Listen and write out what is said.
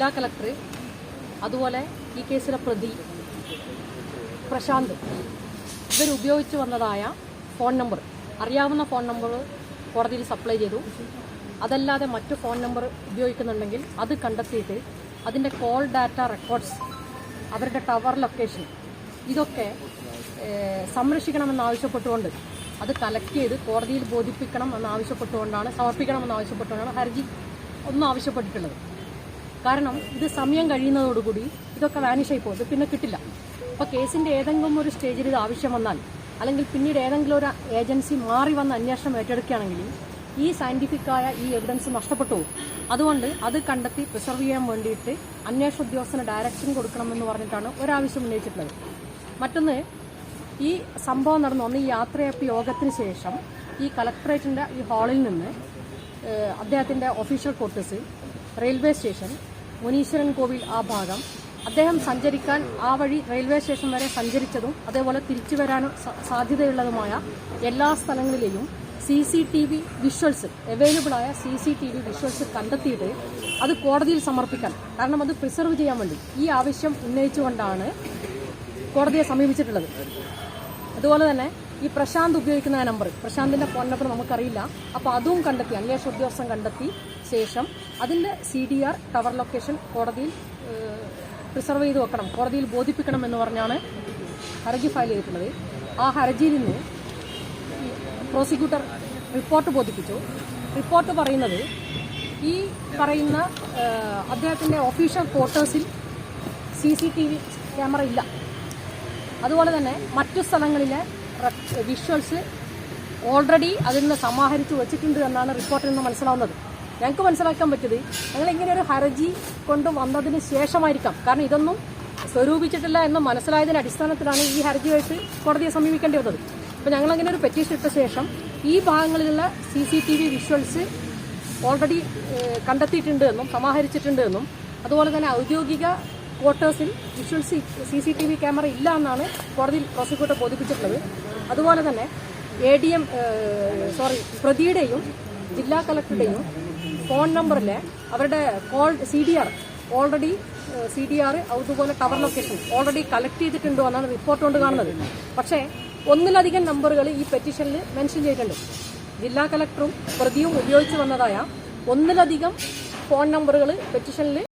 ജില്ലാ കളക്ടർ അതുപോലെ ഈ കേസിലെ പ്രതി പ്രശാന്ത്. ഇവരുപയോഗിച്ച് വന്നതായ ഫോൺ നമ്പർ അറിയാവുന്ന ഫോൺ നമ്പർ കോടതിയിൽ സപ്ലൈ ചെയ്തു. അതല്ലാതെ മറ്റു ഫോൺ നമ്പർ ഉപയോഗിക്കുന്നുണ്ടെങ്കിൽ അത് കണ്ടെത്തിയിട്ട് അതിന്റെ കോൾ ഡാറ്റ റെക്കോർഡ്സ് അവരുടെ ടവർ ലൊക്കേഷൻ ഇതൊക്കെ സംരക്ഷിക്കണമെന്നാവശ്യപ്പെട്ടുകൊണ്ട് അത് കളക്ട് ചെയ്ത് കോടതിയിൽ ബോധിപ്പിക്കണം എന്നാവശ്യപ്പെട്ടുകൊണ്ടാണ് സമർപ്പിക്കണമെന്നാവശ്യപ്പെട്ടുകൊണ്ടാണ് ഹർജി ഒന്നും ആവശ്യപ്പെട്ടിട്ടുള്ളത്. കാരണം ഇത് സമയം കഴിയുന്നതോടുകൂടി ഇതൊക്കെ വാനിഷായി പോകും പിന്നെ കിട്ടില്ല. അപ്പോൾ കേസിന്റെ ഏതെങ്കിലും ഒരു സ്റ്റേജിൽ ഇത് ആവശ്യം വന്നാൽ അല്ലെങ്കിൽ പിന്നീട് ഏതെങ്കിലും ഒരു ഏജൻസി മാറി വന്ന് അന്വേഷണം ഏറ്റെടുക്കുകയാണെങ്കിൽ ഈ സയന്റിഫിക്കായ ഈ എവിഡൻസ് നഷ്ടപ്പെട്ടു അതുകൊണ്ട് അത് കണ്ടെത്തി പ്രിസർവ് ചെയ്യാൻ വേണ്ടിയിട്ട് അന്വേഷണ ഉദ്യോഗസ്ഥന് ഡയറക്ഷൻ കൊടുക്കണമെന്ന് പറഞ്ഞിട്ടാണ് ഒരാവശ്യം ഉന്നയിച്ചിട്ടുള്ളത്. മറ്റൊന്ന് ഈ സംഭവം നടന്നു. ഒന്ന് ഈ യാത്രയപ്പ് യോഗത്തിന് ശേഷം ഈ കളക്ടറേറ്റിന്റെ ഈ ഹാളിൽ നിന്ന് അദ്ദേഹത്തിന്റെ official quarters railway station Muneeswaran കോവിൽ ആ ഭാഗം. അദ്ദേഹം സഞ്ചരിക്കാൻ ആ വഴി റെയിൽവേ സ്റ്റേഷൻ വരെ സഞ്ചരിച്ചതും അതേപോലെ തിരിച്ചു വരാനും സാധ്യതയുള്ളതുമായ എല്ലാ സ്ഥലങ്ങളിലെയും C C T V visuals available ആയ C C T V visuals കണ്ടെത്തിയിട്ട് അത് കോടതിയിൽ സമർപ്പിക്കാൻ കാരണം അത് പ്രിസർവ് ചെയ്യാൻ വേണ്ടി. ഈ ആവശ്യം ഉന്നയിച്ചുകൊണ്ടാണ് കോടതിയെ സമീപിച്ചിട്ടുള്ളത്. അതുപോലെ തന്നെ ഈ പ്രശാന്ത് ഉപയോഗിക്കുന്ന ആ നമ്പർ. പ്രശാന്തിന്റെ ഫോൺ നമ്പർ നമുക്കറിയില്ല. അപ്പോൾ അതും കണ്ടെത്തി അന്വേഷണ ഉദ്യോഗസ്ഥൻ കണ്ടെത്തി ശേഷം അതിന്റെ C D R tower location കോടതിയിൽ പ്രിസർവ് ചെയ്ത് വെക്കണം. കോടതിയിൽ ബോധിപ്പിക്കണം എന്ന് പറഞ്ഞാണ് ഹർജി ഫയൽ ചെയ്തിട്ടുള്ളത്. ആ ഹർജിയിൽ നിന്ന് പ്രോസിക്യൂട്ടർ റിപ്പോർട്ട് ബോധിപ്പിച്ചു. റിപ്പോർട്ട് പറയുന്നത് ഈ പറയുന്ന അദ്ദേഹത്തിന്റെ official ക്വാർട്ടേഴ്സിൽ C C T V camera ഇല്ല. അതുപോലെ തന്നെ മറ്റു സ്ഥലങ്ങളിലെ വിഷ്വൽസ് ഓൾറെഡി അതിൽ നിന്ന് സമാഹരിച്ചു വെച്ചിട്ടുണ്ട് എന്നാണ് റിപ്പോർട്ടിൽ നിന്ന് മനസ്സിലാവുന്നത്. ഞങ്ങൾക്ക് മനസ്സിലാക്കാൻ പറ്റിയത് ഞങ്ങൾ ഇങ്ങനെ ഒരു ഹർജി കൊണ്ട് വന്നതിന് ശേഷമായിരിക്കാം. കാരണം ഇതൊന്നും സ്വരൂപിച്ചിട്ടില്ല എന്ന് മനസ്സിലായതിന്റെ അടിസ്ഥാനത്തിലാണ് ഈ ഹർജിയായിട്ട് കോടതിയെ സമീപിക്കേണ്ടി വന്നത് അപ്പോൾ ഞങ്ങൾ അങ്ങനെ ഒരു പെറ്റീഷൻ ഇട്ട ശേഷം ഈ ഭാഗങ്ങളിലുള്ള C C T V visuals already കണ്ടെത്തിയിട്ടുണ്ട് എന്നും സമാഹരിച്ചിട്ടുണ്ട് എന്നും അതുപോലെ തന്നെ ഔദ്യോഗിക ക്വാർട്ടേഴ്സിൽ visuals C C T V camera ഇല്ല എന്നാണ് കോടതിയിൽ പ്രോസിക്യൂട്ടർ ബോധിപ്പിച്ചിട്ടുള്ളത്. അതുപോലെ തന്നെ എ ഡി എം സോറി പ്രതിയുടെയും ജില്ലാ കളക്ടറുടെയും ഫോൺ നമ്പറിലെ അവരുടെ call C D R already C D R അതുപോലെ ടവർ ലൊക്കേഷൻ ഓൾറെഡി കളക്ട് ചെയ്തിട്ടുണ്ടോ എന്നാണ് റിപ്പോർട്ട് കൊണ്ട് കാണുന്നത്. പക്ഷേ ഒന്നിലധികം നമ്പറുകൾ ഈ പെറ്റീഷനിൽ മെൻഷൻ ചെയ്തിട്ടുണ്ട്. ജില്ലാ കളക്ടറും പ്രതിയും ഉപയോഗിച്ചു വന്നതായ ഒന്നിലധികം ഫോൺ നമ്പറുകൾ പെറ്റീഷനിൽ